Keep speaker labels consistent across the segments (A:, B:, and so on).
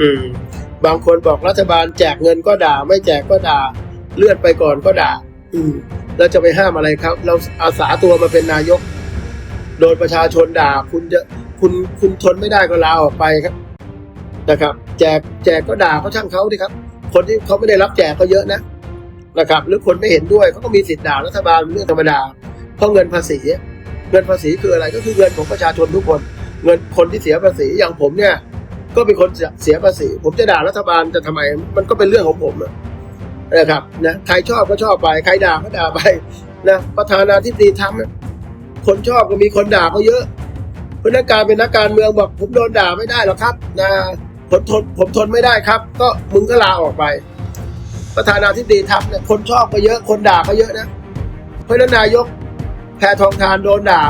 A: อืมบางคนบอกรัฐบาลแจกเงินก็ด่า ไม่แจกก็ด่า เลื่อนไปก่อนก็ด่า อืมเราจะไปห้ามอะไรครับ เราอาสาตัวมาเป็นนายก โดนประชาชนด่า คุณจะคุณคุณทนไม่ได้ก็ลาออกไปครับ นะครับ แจกแจกก็ด่าเขาช่างเขาดิครับ คนที่เขาไม่ได้รับแจกก็เยอะนะนะครับ หรือคนไม่เห็นด้วยเขาก็มีสิทธิ์ด่ารัฐบาลเป็นเรื่องธรรมดาเพราะเงินภาษีเงินภาษีคืออะไรก็คือเงินของประชาชนทุกคน เงินคนที่เสียภาษีอย่างผมเนี่ย ก็เป็นคนเสียภาษี ผมจะด่ารัฐบาลจะทำไม มันก็เป็นเรื่องของผมอะนะครับนะใครชอบก็ชอบไป ใครด่าก็ด่าไปนะประธานาธิบดีทำคนชอบก็มีคนด่าก็เยอะพนักการเป็นนักการเมืองบอกผมโดนด่าไม่ได้หรอกครับนะผมทนผมทนไม่ได้ครับ ก็มึงก็ลาออกไป ประธานาธิบดีทำเนี่ยคนชอบก็เยอะคนด่าก็เยอะนะเพราะนั้นนายกแพทองทานโดนด่า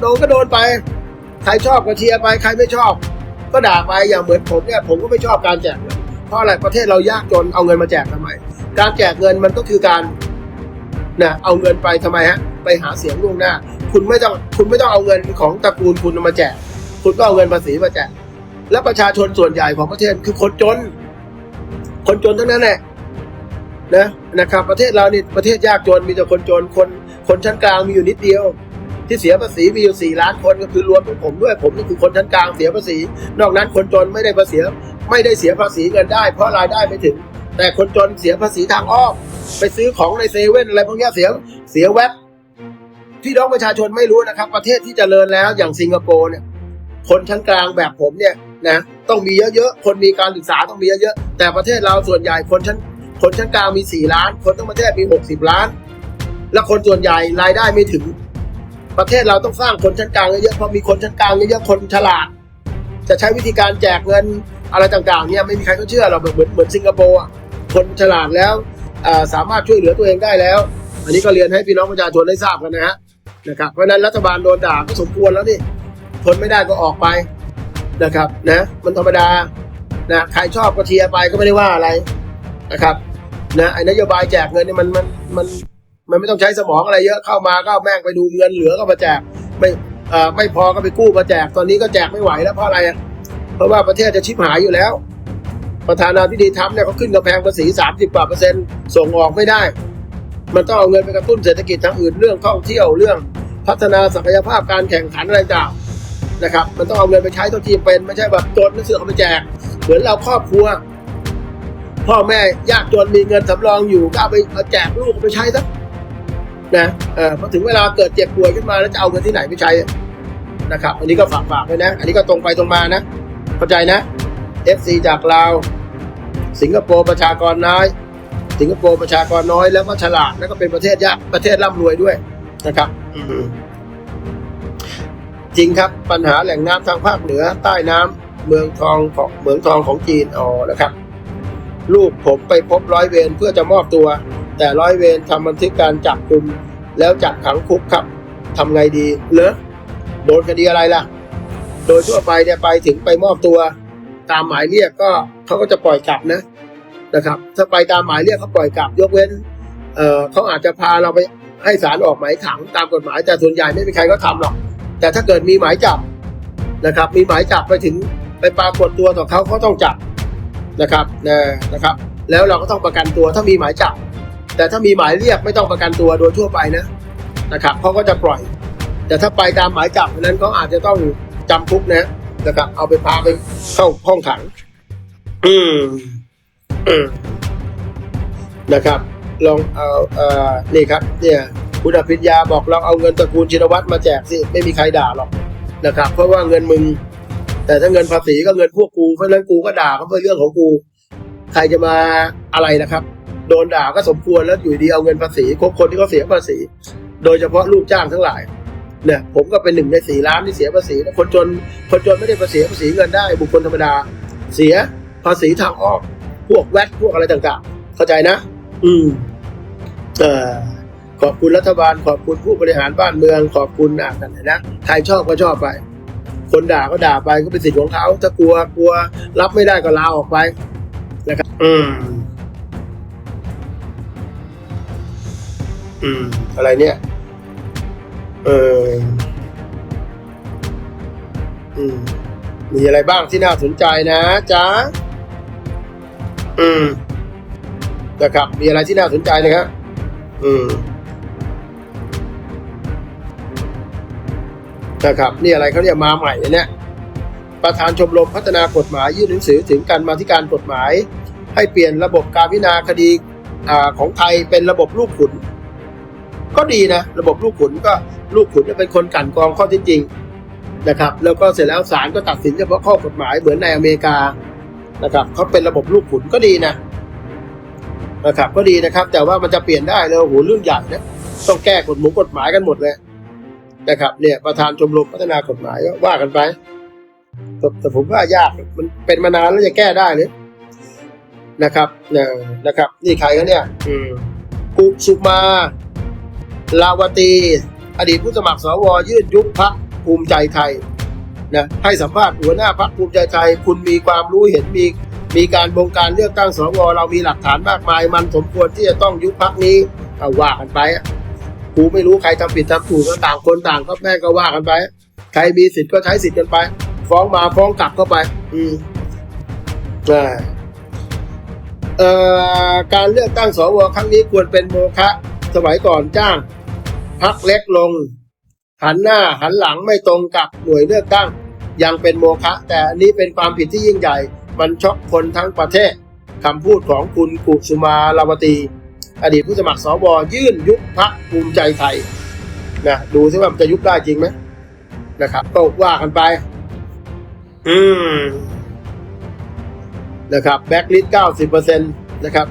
A: โดนก็โดนไป ใครชอบก็เชียร์ไป ใครไม่ชอบ ก็ด่าไปอย่างเหมือนผมเนี่ยผมก็ไม่ชอบการแจกเงินเพราะอะไรประเทศเรายากจนเอาเงินมาแจกทำไม การแจกเงินมันก็คือการนะเอาเงินไปทำไมฮะไปหาเสียงล่วงหน้า คุณไม่ต้องคุณไม่ต้องเอาเงินของตระกูลคุณมาแจก คุณก็เอาเงินภาษีมาแจก และประชาชนส่วนใหญ่ของประเทศคือคนจน คนจนทั้งนั้นแหละนะนะครับ ประเทศเรานี่ประเทศยากจนมีแต่คนจนคนคนชั้นกลางมีอยู่นิดเดียว ที่เสียภาษีมีอยู่สี่ล้านคนก็คือรวมทั้งผมด้วยผมนี่คือคนชั้นกลางเสียภาษี นอกนั้นคนจนไม่ได้ภาษีไม่ได้เสียภาษีเงินได้ เพราะรายได้ไม่ถึง แต่คนจนเสียภาษีทางอ้อมไปซื้อของในเซเว่นอะไรพวกนี้เสียเสียแวบพี่น้องประชาชนไม่รู้นะครับ ประเทศที่เจริญแล้วอย่างสิงคโปร์เนี่ยคนชั้นกลางแบบผมเนี่ยนะต้องมีเยอะๆ คนมีการศึกษาต้องมีเยอะๆ แต่ประเทศเราส่วนใหญ่คนชั้นคนชั้นกลางมีสี่ล้าน คนทั้งประเทศมีหกสิบล้าน และคนส่วนใหญ่รายได้ไม่ถึง ประเทศเราต้องสร้างคนชั้นกลางเยอะๆเพราะมีคนชั้นกลางเยอะๆคนฉลาด จะใช้วิธีการแจกเงินอะไรต่างๆเนี่ยไม่มีใครเขาเชื่อเราเหมือนเหมือนสิงคโปร์อะคนฉลาดแล้วสามารถช่วยเหลือตัวเองได้แล้ว อันนี้ก็เรียนให้พี่น้องประชาชนได้ทราบกันนะฮะนะครับเพราะนั้นรัฐบาลโดนด่าก็สมควรแล้วนี่ทนไม่ได้ก็ออกไปนะครับนะมันธรรมดานะใครชอบก็เชียร์ไปก็ไม่ได้ว่าอะไรนะครับนะไอ้นโยบายแจกเงินนี่มันมันมัน มันไม่ต้องใช้สมองอะไรเยอะเข้ามาก็แม่งไปดูเงินเหลือก็มาแจกไม่ไม่พอก็ไปกู้มาแจกตอนนี้ก็แจกไม่ไหวแล้วเพราะอะไรเพราะว่าประเทศจะชิบหายอยู่แล้ว ประธานาธิบดีทรัมป์เนี่ยเขาขึ้นกำแพงภาษี 30กว่าเปอร์เซ็นต์ส่งออกไม่ได้ มันต้องเอาเงินไปกระตุ้นเศรษฐกิจทางอื่นเรื่องท่องเที่ยวเรื่องพัฒนาศักยภาพการแข่งขันอะไรต่างนะครับ มันต้องเอาเงินไปใช้เท่าที่เป็นไม่ใช่แบบจนแล้วเสือกเอาไปแจก เหมือนเราครอบครัว พ่อแม่ยากจนมีเงินสำรองอยู่ก็เอาไปแจกลูกไปใช้ซะ นะเออพอถึงเวลาเกิดเจ็บป่วยขึ้นมาแล้วจะเอาเงินที่ไหนไปใช้นะครับ อันนี้ก็ฝากฝากไว้นะ อันนี้ก็ตรงไปตรงมานะเข้าใจนะ FC จากลาวสิงคโปร์ประชากรน้อย สิงคโปร์ประชากรน้อยแล้วก็ฉลาดแล้วก็เป็นประเทศยากประเทศร่ำรวยด้วยนะครับจริงครับปัญหาแหล่งน้ำทางภาคเหนือใต้น้ำเมืองทองของเมืองทองของจีนอ๋อนะครับ ลูกผมไปพบร้อยเวรเพื่อจะมอบตัว แต่ร้อยเวรทำบันทึกการจับกลุ่มแล้วจับขังคุกครับทำไงดีเหรอโดนคดีอะไรล่ะ โดยทั่วไปเนี่ยไปถึงไปมอบตัว ตามหมายเรียกก็เขาก็จะปล่อยกลับนะนะครับ ถ้าไปตามหมายเรียกเขาปล่อยกลับ ยกเว้นเออเขาอาจจะพาเราไปให้ศาลออกหมายขังตามกฎหมาย แต่ส่วนใหญ่ไม่มีใครก็ทำหรอก แต่ถ้าเกิดมีหมายจับนะครับ มีหมายจับไปถึงไปปรากฏตัวต่อเขาเขาต้องจับนะครับนะนะครับ แล้วเราก็ต้องประกันตัวถ้ามีหมายจับ แต่ถ้ามีหมายเรียกไม่ต้องประกันตัวโดยทั่วไปนะนะครับเขาก็จะปล่อย แต่ถ้าไปตามหมายจับนั้นเขาอาจจะต้องจำคุกนะนะครับ เอาไปพาไปเข้าห้องขัง อืมอืมนะครับ ลองเอาเอ่อนี่ครับ เนี่ยคุณอภิญญาบอกลองเอาเงินตระกูลชินวัตรมาแจกสิไม่มีใครด่าหรอกนะครับ เพราะว่าเงินมึง แต่ถ้าเงินภาษีก็เงินพวกกูเพราะฉะนั้นกูก็ด่าเขาเป็นเรื่องของกู ใครจะมาอะไรนะครับ โดนด่าก็สมควรแล้วอยู่ดีเอาเงินภาษีครบคนที่เขาเสียภาษี โดยเฉพาะลูกจ้างทั้งหลายเนี่ยผมก็เป็นหนึ่งในสี่ล้านที่เสียภาษีคนจนคนจนไม่ได้ภาษีภาษีเงินได้ บุคคลธรรมดา เสียภาษีทางออมพวกแวดพวกอะไรต่างๆ เข้าใจนะ อืมเอ่อขอบคุณรัฐบาลขอบคุณผู้บริหารบ้านเมือง ขอบคุณอะกันนะใครชอบก็ชอบไป คนด่าก็ด่าไปก็เป็นสิทธิ์ของเขาถ้ากลัวกลัว รับไม่ได้ก็ลาออกไปนะครับอืม อืม อะไรเนี่ย เอออืม มีอะไรบ้างที่น่าสนใจนะจ๊ะ อืม นะครับ มีอะไรที่น่าสนใจนะครับ อืม นะครับ นี่อะไรเขาเรียกมาใหม่เนี่ย ประธานชมรมพัฒนากฎหมายยื่นหนังสือถึงการมาธิการกฎหมาย ให้เปลี่ยนระบบการพิจารณาคดีอของไทยเป็นระบบลูกขุน ก็ดีนะ ระบบลูกขุนก็ลูกขุนจะเป็นคนกันกรองข้อที่จริงนะครับ แล้วก็เสร็จแล้วศาลก็ตัดสินเฉพาะข้อกฎหมายเหมือนในอเมริกานะครับเขาเป็นระบบลูกขุนก็ดีนะนะครับ ก็ดีนะครับ แต่ว่ามันจะเปลี่ยนได้เลยโอ้โหเรื่องใหญ่นะต้องแก้กฎหมายกฎหมายกันหมดเลยนะครับเนี่ยประธานชมรมพัฒนากฎหมายก็ว่ากันไปแต่แต่ผมว่ายากมันเป็นมานานแล้วจะแก้ได้เลยนะครับเนี่ยนะครับ นี่ใครกันเนี่ย อืมกุสุมา ลาวตี อดีตผู้สมัครสวยื่นยุบพักภูมิใจไทยนะให้สัมภาษณ์หัวหน้าพักภูมิใจไทย คุณมีความรู้เห็นมีมีการบงการเลือกตั้งสวเรามีหลักฐานมากมาย มันสมควรที่จะต้องยุบพักนี้เอาว่ากันไปอะกูไม่รู้ใครทำผิดทำถูกก็ต่างคนต่างก็แม่ก็ว่ากันไป ใครมีสิทธิ์ก็ใช้สิทธิ์กันไป ฟ้องมาฟ้องกลับเข้าไป อืมอ่เอ่อการเลือกตั้งสวครั้งนี้ควรเป็นโมฆะสมัยก่อนจ้าง พักเล็กลง หันหน้าหันหลังไม่ตรงกับหน่วยเลือกตั้ง ยังเป็นโมฆะแต่อันนี้เป็นความผิดที่ยิ่งใหญ่ มันช็อกคนทั้งประเทศคำพูดของคุณกุสุมาลาวตี อดีตผู้สมัครสวยื่นยุบพักภูมิใจไทยนะดูซิว่ามันจะยุบได้จริงไหมนะครับก็ว่ากันไป อืมนะครับแบ็กลิสเก้าสิบเปอร์เซ็นต์นะครับ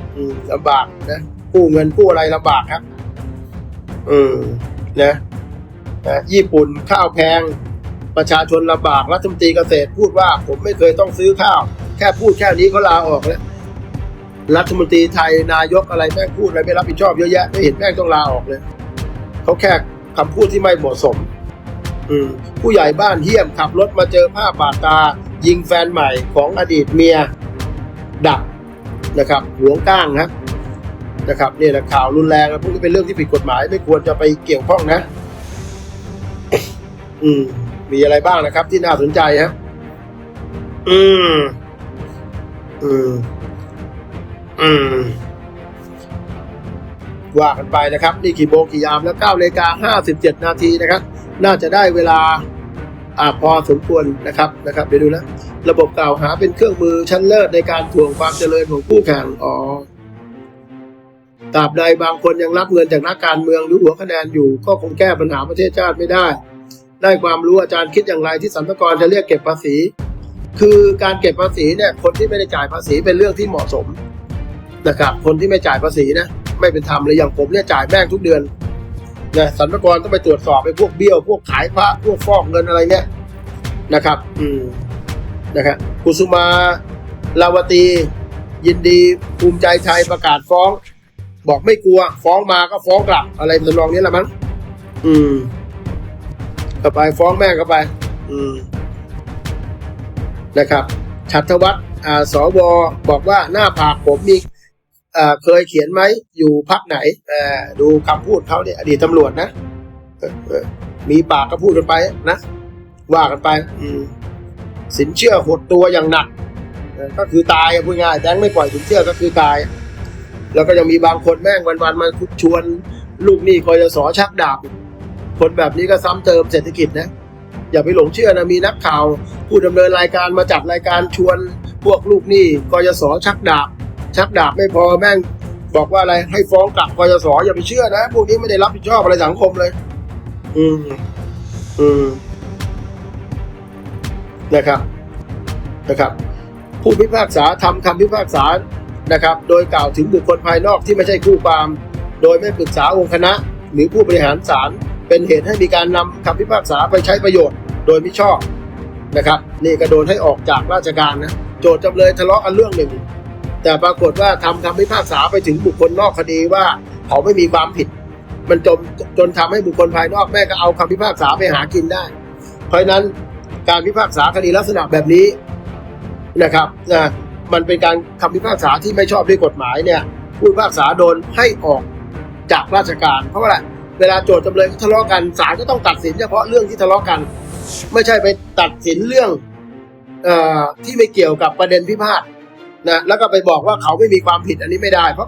A: ลำบากนะกู้เงินกู้อะไรลำบากครับ อืมนะนะญี่ปุ่นข้าวแพง ประชาชนลำบากรัฐมนตรีเกษตรพูดว่าผมไม่เคยต้องซื้อข้าว แค่พูดแค่นี้เขาลาออกแล้วรัฐมนตรีไทยนายกอะไรแม่งพูดอะไรไม่รับผิดชอบเยอะแยะไม่เห็นแม่งต้องลาออกเลยเขาแค่คำพูดที่ไม่เหมาะสมอืมผู้ใหญ่บ้านเฮี้ยมขับรถมาเจอภาพบาดตา ยิงแฟนใหม่ของอดีตเมีย ดับนะครับหวงก้างนะ นะครับเนี่แหละข่าวรุนแรงนะพวกนี้เป็นเรื่องที่ผิดกฎหมายไม่ควรจะไปเกี่ยวข้องนะ อืม มีอะไรบ้างนะครับ ที่น่าสนใจฮะอืม อืม อืม ว่ากันไปนะครับ นี่กี่โมงกี่ยามแล้วเก้านาฬิกาห้าสิบเจ็ดนาทีนะครับ น่าจะได้เวลาอ่าพอสมควรนะครับนะครับเดี๋ยวดูนะ ระบบกล่าวหาเป็นเครื่องมือชั้นเลิศในการถ่วงความเจริญของคู่แข่งอ๋อ ตราบใดบางคนยังรับเงินจากนักการเมืองหรือหัวคะแนนอยู่ ก็คงแก้ปัญหาประเทศชาติไม่ได้ ได้ความรู้อาจารย์คิดอย่างไรที่สรรพากรจะเรียกเก็บภาษี คือการเก็บภาษีเนี่ยคนที่ไม่ได้จ่ายภาษีเป็นเรื่องที่เหมาะสมนะครับคนที่ไม่จ่ายภาษีนะไม่เป็นธรรมเลยอย่างผมเนี่ยจ่ายแม่งทุกเดือนนะสรรพากรต้องไปตรวจสอบไอ้พวกเบี้ยว พวกขายพระพวกฟอกเงินอะไรเนี่ยนะครับ อืมนะครับกุสุมาลาวตี ยินดีภูมิใจไทยประกาศฟ้อง บอกไม่กลัว ฟ้องมาก็ฟ้องกลับ อะไรทำนองนี้แหละมั้งอืมก็ไปฟ้องแม่ก็ไป อืม นะครับชัตวัฒน์อ่าสวบอกว่าหน้าผากผมมีอ่าเคยเขียนไหมอยู่พักไหนเออดูคำพูดเขาเนี่ยอดีตตำรวจนะมีปากก็พูดกันไปนะ ว่ากันไป อืม สินเชื่อหดตัวอย่างหนัก ก็คือตายพูดง่ายแบงไม่ปล่อยสินเชื่อก็คือตาย แล้วก็ยังมีบางคนแม่งวันๆมาชวนลูกหนี้กยศชักดาบ คนแบบนี้ก็ซ้ำเติมเศรษฐกิจนะ อย่าไปหลงเชื่อนะมีนักข่าว ผู้ดำเนินรายการมาจัดรายการชวน พวกลูกหนี้กยศชักดาบ ชักดาบไม่พอแม่งบอกว่าอะไรให้ฟ้องกลับกยศอย่าไปเชื่อนะพวกนี้ไม่ได้รับผิดชอบอะไรสังคมเลย อืม อืมนะครับนะครับ ผู้พิพากษาทำคำพิพากษา นะครับ โดยกล่าวถึงบุคคลภายนอกที่ไม่ใช่คู่ความ โดยไม่ปรึกษาองค์คณะ หรือผู้บริหารศาลเป็นเหตุให้มีการนำคำพิพากษาไปใช้ประโยชน์ โดยมิชอบนะครับนี่ก็โดนให้ออกจากราชการนะโจทย์จำเลยทะเลาะกันเรื่องหนึ่ง แต่ปรากฏว่าทำคำพิพากษาไปถึงบุคคลนอกคดีว่าเขาไม่มีความผิด มันจนจนทำให้บุคคลภายนอกแม่ก็เอาคำพิพากษาไปหากินได้ เพราะฉะนั้นการพิพากษาคดีลักษณะแบบนี้นะครับนะ มันเป็นการคำพิพากษาที่ไม่ชอบด้วยกฎหมายเนี่ยผู้พิพากษาโดนให้ออกจากราชการ เพราะว่าอะไรเวลาโจทย์จำเลยทะเลาะกันศาลก็ต้องตัดสินเฉพาะเรื่องที่ทะเลาะกัน ไม่ใช่ไปตัดสินเรื่องอที่ไม่เกี่ยวกับประเด็นพิพาทนะแล้วก็ไปบอกว่าเขาไม่มีความผิดอันนี้ไม่ได้เพราะเขา